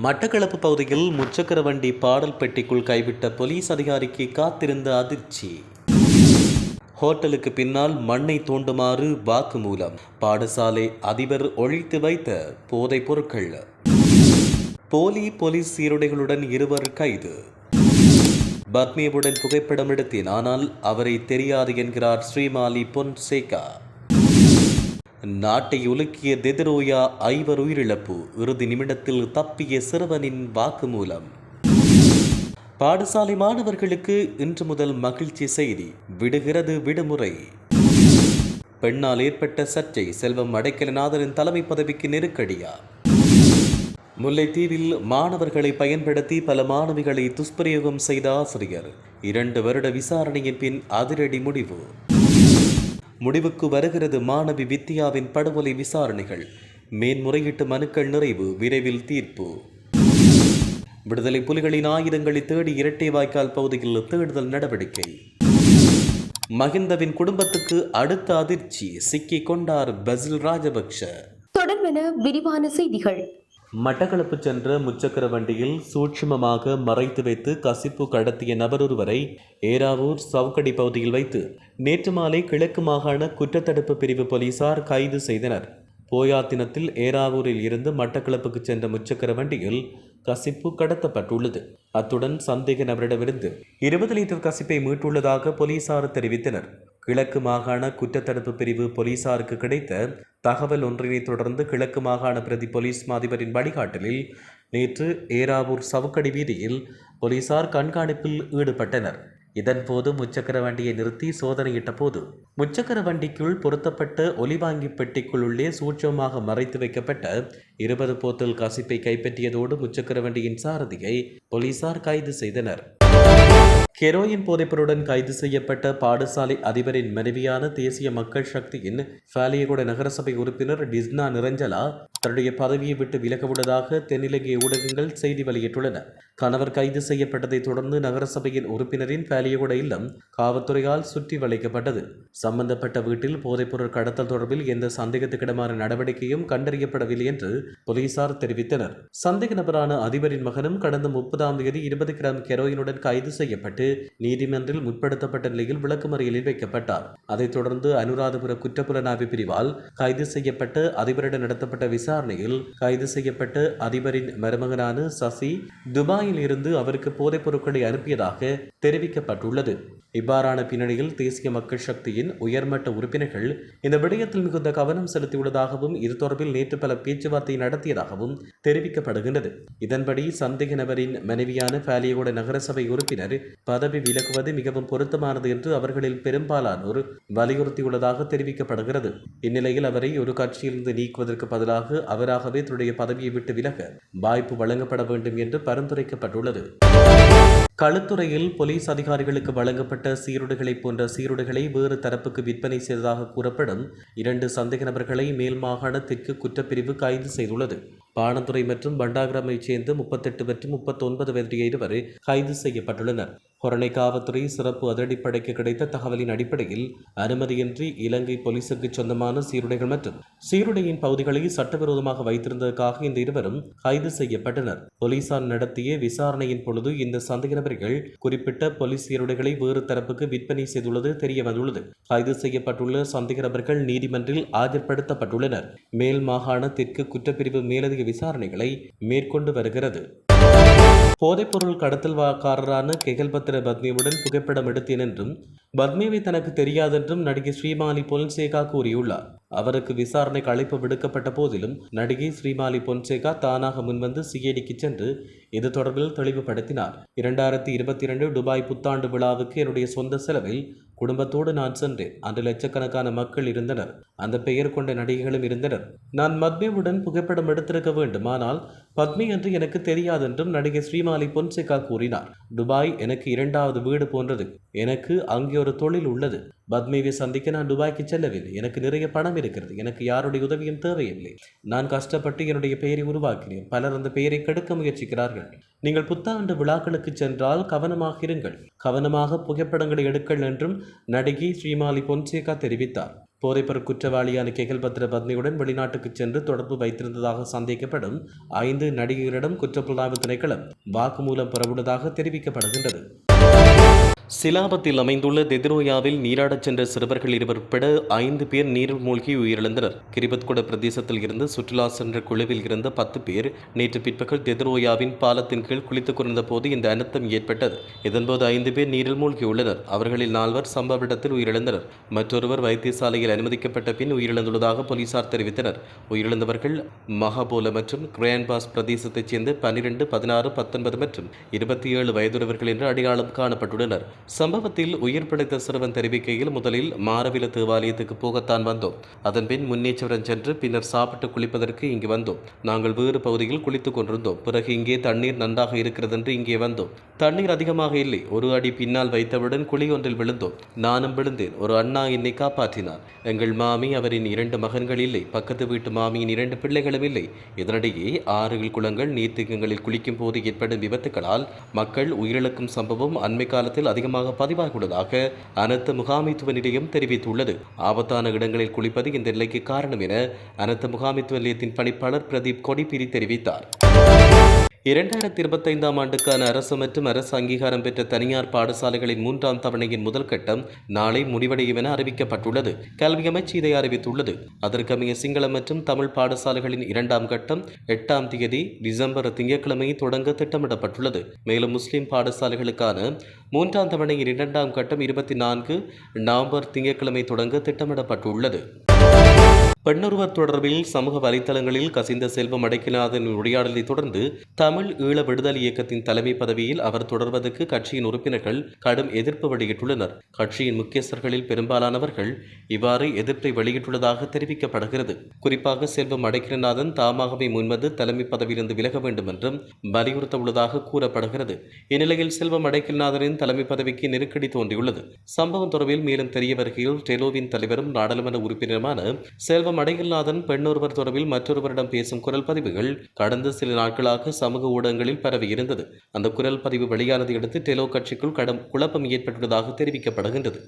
மட்டக்களப்பு பகுதியில் முச்சக்கர வண்டி பாடல் பெட்டிக்குள் கைவிட்ட போலீஸ் அதிகாரிக்கு காத்திருந்த அதிர்ச்சி. ஹோட்டலுக்கு பின்னால் மண்ணை தோண்டுமாறு வாக்குமூலம். பாடசாலை அதிபர் ஒழித்து வைத்த போதைப் பொருட்கள். போலி போலீஸ் சீருடைகளுடன் இருவர் கைது. பத்மியவுடன் புகைப்படம் எடுத்தேன் ஆனால் அவரை தெரியாது என்கிறார் ஸ்ரீமாலி பொன்சேகா. நாட்டை உலுக்கிய தெதிரோயா ஐவர் உயிரிழப்பு இறுதி நிமிடத்தில் தப்பிய சிறுவனின் வாக்குமூலம். பாடசாலை மாணவர்களுக்கு இன்று முதல் மகிழ்ச்சி செய்தி விடுகிறது விடுமுறை. பெண்ணால் ஏற்பட்ட சர்ச்சை செல்வம் அடைக்கலநாதரின் தலைமை பதவிக்கு நெருக்கடியா? முல்லைத்தீவில் மாணவர்களை பயன்படுத்தி பல மாணவிகளை துஷ்பிரயோகம் செய்த ஆசிரியர் இரண்டு வருட விசாரணையின் பின் அதிரடி முடிவு. முடிவுக்கு வருகிறது மாணவி வித்யாவின் படுகொலை விசாரணைகள். மேன்முறையீட்டு மனுக்கள் நிறைவு விரைவில் தீர்ப்பு. விடுதலை புலிகளின் ஆயுதங்களை தேடி இரட்டை வாய்க்கால் பகுதியில் தேடுதல் நடவடிக்கை. மகிந்தவின் குடும்பத்துக்கு அடுத்த அதிர்ச்சி சிக்கிக் கொண்டார் பசில் ராஜபக்ஷ. தொடர்பென விரிவான செய்திகள். மட்டக்களப்பு சென்ற முச்சக்கர வண்டியில் சூட்சுமமாக மறைத்து வைத்து கசிப்பு கடத்திய நபர் ஒருவரை ஏராவூர் சவுக்கடி பகுதியில் வைத்து நேற்று மாலை கிழக்கு மாகாண குற்றத்தடுப்பு பிரிவு போலீசார் கைது செய்தனர். போயாத்தினத்தில் ஏராவூரில் இருந்து மட்டக்களப்புக்கு சென்ற முச்சக்கர வண்டியில் கசிப்பு கடத்தப்பட்டுள்ளது. அத்துடன் சந்தேக நபரிடமிருந்து இருபது லிட்டர் கசிப்பை மீட்டுள்ளதாக போலீசார் தெரிவித்தனர். கிழக்கு மாகாண குற்றத்தடுப்பு பிரிவு போலீசாருக்கு கிடைத்த தகவல் ஒன்றினை தொடர்ந்து கிழக்கு மாகாண பிரதி போலீஸ் மாதிபரின் வழிகாட்டலில் நேற்று ஏராவூர் சவுக்கடி வீதியில் போலீசார் கண்காணிப்பில் ஈடுபட்டனர். இதன்போது முச்சக்கர வண்டியை நிறுத்தி சோதனையிட்ட போது முச்சக்கர வண்டிக்குள் பொருத்தப்பட்ட ஒலிவாங்கி பெட்டிக்குள் உள்ளே சூட்சமாக மறைத்து வைக்கப்பட்ட இருபது போத்தல் கசிப்பை கைப்பற்றியதோடு முச்சக்கர வண்டியின் சாரதியை போலீசார் கைது செய்தனர். ஹெரோயின் போதைப்பொருடன் கைது செய்யப்பட்ட பாடசாலை அதிபரின் மனைவியான தேசிய மக்கள் சக்தியின் ஃபாலியகுட நகரசபை உறுப்பினர் டிஸ்னா நிரஞ்சலா தன்னுடைய பதவியை விட்டு விலகவுள்ளதாக தென்னிலங்கை ஊடகங்கள் செய்தி வெளியிட்டுள்ளன. கணவர் கைது செய்யப்பட்டதை தொடர்ந்து நகரசபையின் உறுப்பினரின் பாலியகுட இல்லம் காவல்துறையால் சுற்றி வளைக்கப்பட்டது. சம்பந்தப்பட்ட வீட்டில் போதைப்பொருள் கடத்தல் தொடர்பில் எந்த சந்தேகத்துக்கிடமான நடவடிக்கையும் கண்டறியப்படவில்லை என்று போலீசார் தெரிவித்தனர். சந்தேக நபரான அதிபரின் மகனும் கடந்த முப்பதாம் தேதி இருபது கிராம் கெரோயினுடன் கைது செய்யப்பட்டு நீதிமன்றில் முற்படுத்தப்பட்ட நிலையில் விளக்குமறியலில் வைக்கப்பட்டார். அதைத் தொடர்ந்து அனுராதபுர குற்றப்புலனாய்வு பிரிவால் கைது செய்யப்பட்டு அதிபரிடம் நடத்தப்பட்ட விசாரணையில் கைது செய்யப்பட்ட அதிபரின் மருமகனான சசி துபாயில் இருந்து அவருக்கு போதைப் பொருட்களை அனுப்பியதாக தெரிவிக்கப்பட்டுள்ளது. இவ்வாறான பின்னணியில் தேசிய மக்கள் சக்தியின் உயர்மட்ட உறுப்பினர்கள் இந்த விடயத்தில் மிகுந்த கவனம் செலுத்தியுள்ளதாகவும் இது தொடர்பில் நேற்று பல பேச்சுவார்த்தை நடத்தியதாகவும் தெரிவிக்கப்படுகின்றது. இதன்படி சந்தேக நபரின் மனைவியான பாலியகோட நகரசபை உறுப்பினர் பதவி விலகுவது மிகவும் பொருத்தமானது என்று அவர்களில் பெரும்பாலானோர் வலியுறுத்தியுள்ளதாக தெரிவிக்கப்படுகிறது. இந்நிலையில் அவரை ஒரு கட்சியிலிருந்து நீக்குவதற்கு பதிலாக அவராகவே தன்னுடைய பதவியை விட்டு விலக வாய்ப்பு வழங்கப்பட வேண்டும் என்று பரிந்துரைக்கப்பட்டுள்ளது. களுத்துறையில் போலீஸ் அதிகாரிகளுக்கு வழங்கப்பட்ட சீருடைகளை போன்ற சீருடைகளை வேறு தரப்புக்கு விற்பனை செய்ததாக கூறப்படும் இரண்டு சந்தேக நபர்களை மேல் மாகாண தெற்கு குற்றப்பிரிவு கைது செய்துள்ளது. பாணத்துறை மற்றும் பண்டாகிராமைச் சேர்ந்த முப்பத்தெட்டு மற்றும் முப்பத்தொன்பது வயது இருவர் கைது செய்யப்பட்டுள்ளனர். ஹொரணை காவல்துறை சிறப்பு அதிரடிப்படைக்கு கிடைத்த தகவலின் அடிப்படையில் அனுமதியின்றி இலங்கை போலீசுக்கு சொந்தமான சீருடைகள் மற்றும் சீருடையின் பகுதிகளை சட்டவிரோதமாக வைத்திருந்ததற்காக இந்த இருவரும் கைது செய்யப்பட்டனர். போலீசார் நடத்திய விசாரணையின் பொழுது இந்த சந்தேக நபர்கள் குறிப்பிட்ட போலீஸ் சீருடைகளை வேறு தரப்புக்கு விற்பனை செய்துள்ளது தெரிய வந்துள்ளது கைது செய்யப்பட்டுள்ள சந்தேக நபர்கள் நீதிமன்றில் ஆஜர்படுத்தப்பட்டுள்ளனர். மேல் மாகாண தெற்கு குற்றப்பிரிவு மேலதிக விசாரணைகளை மேற்கொண்டு வருகிறது. போதைப்பொருள் கடத்தல்காரரான கெகல்பத்திர பத்மியுடன் புகைப்படம் எடுத்தேன் என்றும் பத்மிவை தனக்கு தெரியாதென்றும் நடிகை ஸ்ரீமாலி பொன்சேகா கூறியுள்ளார். அவருக்கு விசாரணைக்கு அழைப்பு விடுக்கப்பட்ட போதிலும் நடிகை ஸ்ரீமாலி பொன்சேகா தானாக முன்வந்து சிஐடிக்கு சென்று இது தொடர்பில் தெளிவுபடுத்தினார். இரண்டாயிரத்தி இருபத்தி இரண்டு துபாய் புத்தாண்டு விழாவுக்கு என்னுடைய சொந்த செலவில் குடும்பத்தோடு நான் சென்றேன். அன்று லட்சக்கணக்கான மக்கள் இருந்தனர். அந்த பெயர் கொண்ட நடிகைகளும் இருந்தனர். நான் மத்மியுடன் புகைப்படம் எடுத்திருக்க வேண்டும். ஆனால் பத்மி என்று எனக்கு தெரியாதென்றும் நடிகை ஸ்ரீமாலி பொன்சேகா கூறினார். துபாய் எனக்கு இரண்டாவது வீடு போன்றது. எனக்கு அங்கே ஒரு தொழில் உள்ளது. பத்மியை சந்திக்க நான் துபாய்க்கு செல்லவில்லை. எனக்கு நிறைய பணம் இருக்கிறது. எனக்கு யாருடைய உதவியும் தேவையில்லை. நான் கஷ்டப்பட்டு என்னுடைய பெயரை உருவாக்கினேன். பலர் அந்த பெயரை கெடுக்க முயற்சிக்கிறார்கள். நீங்கள் புத்தாண்டு விழாக்களுக்கு சென்றால் கவனமாக இருங்கள். கவனமாக புகைப்படங்களை எடுக்கள் என்றும் நடிகை ஸ்ரீமாலி பொன்சேகா தெரிவித்தார். போதைப்பொருள் குற்றவாளியான கெகல்பத்ர பத்னியுடன் வெளிநாட்டுக்கு சென்று தொடர்பு வைத்திருந்ததாக சந்தேகப்படும் ஐந்து நடிகர்களிடம் குற்றப்புலனாய்வு திணைக்களம் வாக்குமூலம் பெறவுள்ளதாக தெரிவிக்கப்படுகின்றது. சிலாபத்தில் அமைந்துள்ள தெதிரோயாவில் நீராடச் சென்ற சிறுவர்கள் இருவர் உட்பட ஐந்து பேர் நீரில் மூழ்கி உயிரிழந்தனர். கிரிபத்குட பிரதேசத்தில் இருந்து சுற்றுலா சென்ற குழுவில் இருந்த பத்து பேர் நேற்று பிற்பகல் தெதிரோயாவின் பாலத்தின் கீழ் குளித்துக் கொண்ட போது இந்த அனர்த்தம் ஏற்பட்டது. இதன்போது ஐந்து பேர் நீரில் மூழ்கியுள்ளனர் அவர்களில் நால்வர் சம்பவ இடத்தில் உயிரிழந்தனர். மற்றொருவர் வைத்தியசாலையில் அனுமதிக்கப்பட்ட பின் உயிரிழந்துள்ளதாக போலீசார் தெரிவித்தனர். உயிரிழந்தவர்கள் மகாபோல மற்றும் கிரான்பாஸ் பிரதேசத்தைச் சேர்ந்த பன்னிரண்டு பதினாறு பத்தொன்பது மற்றும் இருபத்தி ஏழு வயதுடையவர்கள் என்று அடையாளம் காணப்பட்டுள்ளனர். சம்பவத்தில் உயிர் பிழைத்த சிறுவன் தெரிவிக்கையில் முதலில் மாரவில தேவாலயத்துக்கு போகத்தான் வந்தோம். அதன்பின் முன்னேற்றவுடன் சென்று பின்னர் சாப்பிட்டு குளிப்பதற்கு இங்கு வந்தோம். நாங்கள் வேறு பகுதியில் குளித்துக் கொண்டிருந்தோம். பிறகு இங்கே தண்ணீர் நன்றாக இருக்கிறது என்று இங்கே வந்தோம். தண்ணீர் அதிகமாக இல்லை. ஒரு அடி பின்னால் வைத்தவுடன் குழி ஒன்றில் விழுந்தோம். நானும் விழுந்தேன். ஒரு அண்ணா என்னை காப்பாற்றினார். எங்கள் மாமி அவரின் இரண்டு மகன்கள் இல்லை. பக்கத்து வீட்டு மாமியின் இரண்டு பிள்ளைகளும் இல்லை. இதனிடையே ஆறுகள் குளங்கள் நீர்த்தேக்கங்களில் குளிக்கும் போது ஏற்படும் விபத்துகளால் மக்கள் உயிரிழக்கும் சம்பவம் அண்மை காலத்தில் அதிகமாக பதிவாகியுள்ளதாக அனர்த்த முகாமைத்துவ நிலையம் தெரிவித்துள்ளது. ஆபத்தான இடங்களில் குளிப்பது இந்த நிலைக்கு காரணம் என அனர்த்த முகாமைத்துவ நிலையத்தின் பணிப்பாளர் பிரதீப் கொடிபிரி தெரிவித்தார். இரண்டாயிரத்தி இருபத்தைந்தாம் ஆண்டுக்கான அரசு மற்றும் அரசு அங்கீகாரம் பெற்ற தனியார் பாடசாலைகளின் மூன்றாம் தவணையின் முதல் கட்டம் நாளை முடிவடையும் என அறிவிக்கப்பட்டுள்ளது. கல்வி அமைச்சு இதை அறிவித்துள்ளது. அதற்கமைய சிங்கள மற்றும் தமிழ் பாடசாலைகளின் இரண்டாம் கட்டம் எட்டாம் தேதி டிசம்பர் திங்கட்கிழமை தொடங்க திட்டமிடப்பட்டுள்ளது. மேலும் முஸ்லிம் பாடசாலைகளுக்கான மூன்றாம் தவணையின் இரண்டாம் கட்டம் இருபத்தி நான்கு நவம்பர் திங்கட்கிழமை தொடங்க திட்டமிடப்பட்டுள்ளது. பெண்ணொருவர் தொடர்பில் சமூக வலைதளங்களில் கசிந்த செல்வம் அடைக்கநாதன் உரையாடலை தொடர்ந்து தமிழ் ஈழ விடுதலை இயக்கத்தின் தலைமை பதவியில் அவர் தொடர்வதற்கு கட்சியின் உறுப்பினர்கள் கடும் எதிர்ப்பு வெளியிட்டுள்ளனர். கட்சியின் முக்கியஸ்தர்களில் பெரும்பாலானவர்கள் இவ்வாறு எதிர்ப்பை வெளியிட்டுள்ளதாக தெரிவிக்கப்படுகிறது. குறிப்பாக செல்வம் அடைக்கநாதன் தாமாகவே முன்வந்து தலைமை பதவியிலிருந்து விலக வேண்டும் என்றும் வலியுறுத்த உள்ளதாக கூறப்படுகிறது. இந்நிலையில் செல்வம் அடைக்கல்நாதனின் தலைமை பதவிக்கு நெருக்கடி தோன்றியுள்ளது. சம்பவம் தொடர்பில் மேலும் தெரிய வருகையில் டெலோவின் தலைவரும் நாடாளுமன்ற உறுப்பினருமான செல்வம் அடைகல்நாதன் பெண்ணொருவர் தொடர்பில் மற்றொருவரிடம் பேசும் குரல் பதிவுகள் கடந்த சில நாட்களாக சமூக ஊடகங்களில் பரவியிருந்தது அந்த குரல் பதிவு வெளியானதை அடுத்து டெலோ கட்சிக்குள் கடும் குழப்பம் ஏற்பட்டுள்ளதாக தெரிவிக்கப்படுகின்றது.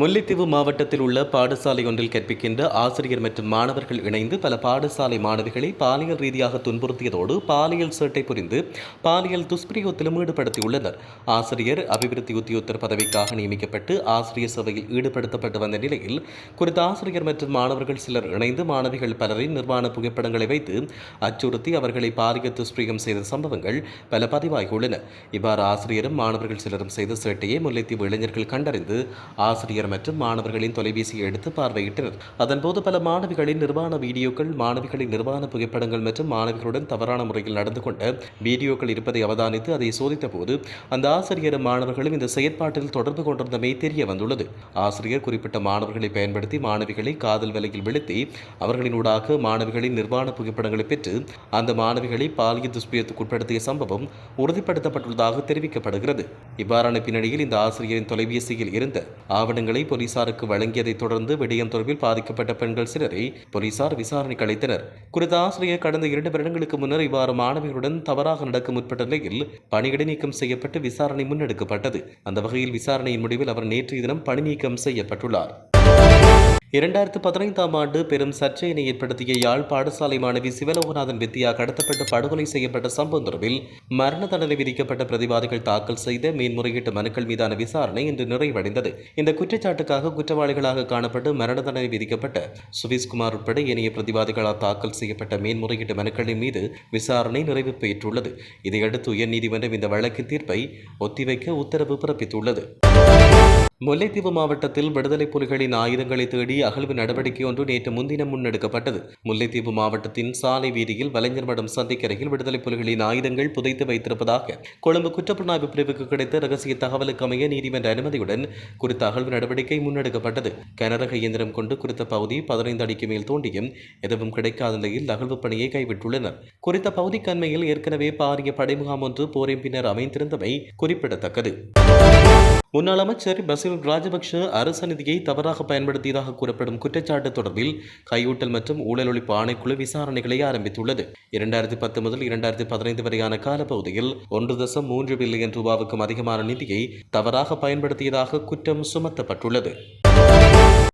முல்லைத்தீவு மாவட்டத்தில் உள்ள பாடசாலை ஒன்றில் கற்பிக்கின்ற ஆசிரியர் மற்றும் மாணவர்கள் இணைந்து பல பாடசாலை மாணவிகளை பாலியல் ரீதியாக துன்புறுத்தியதோடு பாலியல் சேட்டை புரிந்து பாலியல் துஷ்பிரயோகத்திலும் ஈடுபடுத்தியுள்ளனர். ஆசிரியர் அபிவிருத்தி உத்தியோத்தர் பதவிக்காக நியமிக்கப்பட்டு ஆசிரியர் சபையில் ஈடுபடுத்தப்பட்டு வந்த நிலையில் குறித்த ஆசிரியர் மற்றும் மாணவர்கள் சிலர் இணைந்து மாணவிகள் பலரின் நிர்வாண புகைப்படங்களை வைத்து அச்சுறுத்தி அவர்களை பாலியல் துஷ்பிரயோகம் செய்த சம்பவங்கள் பல பதிவாகியுள்ளன. இவ்வாறு ஆசிரியரும் மாணவர்கள் சிலரும் செய்த சேட்டையை முல்லைத்தீவு இளைஞர்கள் கண்டறிந்து ஆசிரியர் மற்றும் மாணவர்களின் தொலைபேசியை எடுத்து பார்வையிட்டனர். அதன்போது பல மாணவிகளின் நிர்வாண வீடியோக்கள் மாணவிகளின் நிர்வாண புகைப்படங்கள் மற்றும் மாணவிகளுடன் தவறான முறையில் நடந்து கொண்ட வீடியோக்கள் இருப்பதை அவதானித்து அதை சோதித்த போது அந்த ஆசிரியரும் மாணவர்களும் இந்த செயற்பாட்டில் தொடர்பு கொண்டிருந்தமை தெரிய வந்துள்ளது. ஆசிரியர் குறிப்பிட்ட மாணவர்களை பயன்படுத்தி மாணவிகளை காதல் வலையில் விழுத்தி அவர்களினூடாக மாணவிகளின் நிர்வாண புகைப்படங்களை பெற்று அந்த மாணவிகளை பாலியல் துஷ்பிரயத்துக்குட்படுத்திய சம்பவம் உறுதிப்படுத்தப்பட்டுள்ளதாக தெரிவிக்கப்படுகிறது. இவ்வாறான பின்னணியில் இந்த ஆசிரியரின் தொலைபேசியில் இருந்த ஆவணங்கள் போலீசாருக்கு வழங்கியதைத் தொடர்ந்து விடயம் தொடர்பில் பாதிக்கப்பட்ட பெண்கள் சிலரை போலீசார் விசாரணைக்கு அளித்தனர் குறித்த ஆசிரியர் கடந்த இரண்டு வருடங்களுக்கு முன்னர் இவ்வாறு மாணவிகளுடன் தவறாக நடக்க முற்பட்ட நிலையில் பணியிடை நீக்கம் செய்யப்பட்டு விசாரணை முன்னெடுக்கப்பட்டது. அந்த வகையில் விசாரணையின் முடிவில் அவர் நேற்றைய தினம் பணி நீக்கம் செய்யப்பட்டுள்ளார். இரண்டாயிரத்து பதினைந்தாம் ஆண்டு பெரும் சர்ச்சையினை ஏற்படுத்திய யாழ் பாடசாலை மாணவி சிவலோகநாதன் வித்யா கடத்தப்பட்டு படுகொலை செய்யப்பட்ட சம்பவம் தொடர்பில் மரண தண்டனை விதிக்கப்பட்ட பிரதிவாதிகள் தாக்கல் செய்த மேன்முறையீட்டு மனுக்கள் மீதான விசாரணை இன்று நிறைவடைந்தது. இந்த குற்றச்சாட்டுக்காக குற்றவாளிகளாக காணப்பட்டு மரண தண்டனை விதிக்கப்பட்ட சுவிஸ்குமார் உட்பட ஏனைய பிரதிவாதிகளால் தாக்கல் செய்யப்பட்ட மேன்முறையீட்டு மனுக்களின் மீது விசாரணை நிறைவு பெற்றுள்ளது. இதையடுத்து உயர்நீதிமன்றம் இந்த வழக்கின் தீர்ப்பை ஒத்திவைக்க உத்தரவு பிறப்பித்துள்ளது. முல்லைத்தீவு மாவட்டத்தில் விடுதலை புலிகளின் ஆயுதங்களை தேடி அகழ்வு நடவடிக்கை ஒன்று நேற்று முன்தினம் முன்னெடுக்கப்பட்டது. முல்லைத்தீவு மாவட்டத்தின் சாலை வீதியில் வலைஞர் மடம் சந்திக்கரையில் விடுதலை புலிகளின் ஆயுதங்கள் புதைத்து வைத்திருப்பதாக கொழும்பு குற்றப்புலனாய்வு பிரிவுக்கு கிடைத்த ரகசிய தகவலுக்கு அமைய நீதிமன்ற அனுமதியுடன் குறித்த அகழ்வு நடவடிக்கை முன்னெடுக்கப்பட்டது. கனரக இயந்திரம் கொண்டு குறித்த பகுதி பதினைந்து அடிக்கு மேல் தோண்டியும் எதுவும் கிடைக்காத நிலையில் அகழ்வு பணியை கைவிட்டுள்ளனர். குறித்த பகுதிக்கண்மையில் ஏற்கனவே பாரிய படைமுகாம் ஒன்று போரின் பின்னர் அமைந்திருந்தமை குறிப்பிடத்தக்கது. முன்னாள் அமைச்சர் பசில் ராஜபக்ஷ அரசு நிதியை தவறாக பயன்படுத்தியதாக கூறப்படும் குற்றச்சாட்டு தொடர்பில் கையூட்டல் மற்றும் ஊழல் ஒழிப்பு ஆணைக்குழு விசாரணைகளை ஆரம்பித்துள்ளது. இரண்டாயிரத்தி பத்து முதல் இரண்டாயிரத்தி பதினைந்து வரையான காலப்பகுதியில் ஒன்று தசம் மூன்று பில்லியன் ரூபாவுக்கும் அதிகமான நிதியை தவறாக பயன்படுத்தியதாக குற்றம் சுமத்தப்பட்டுள்ளது.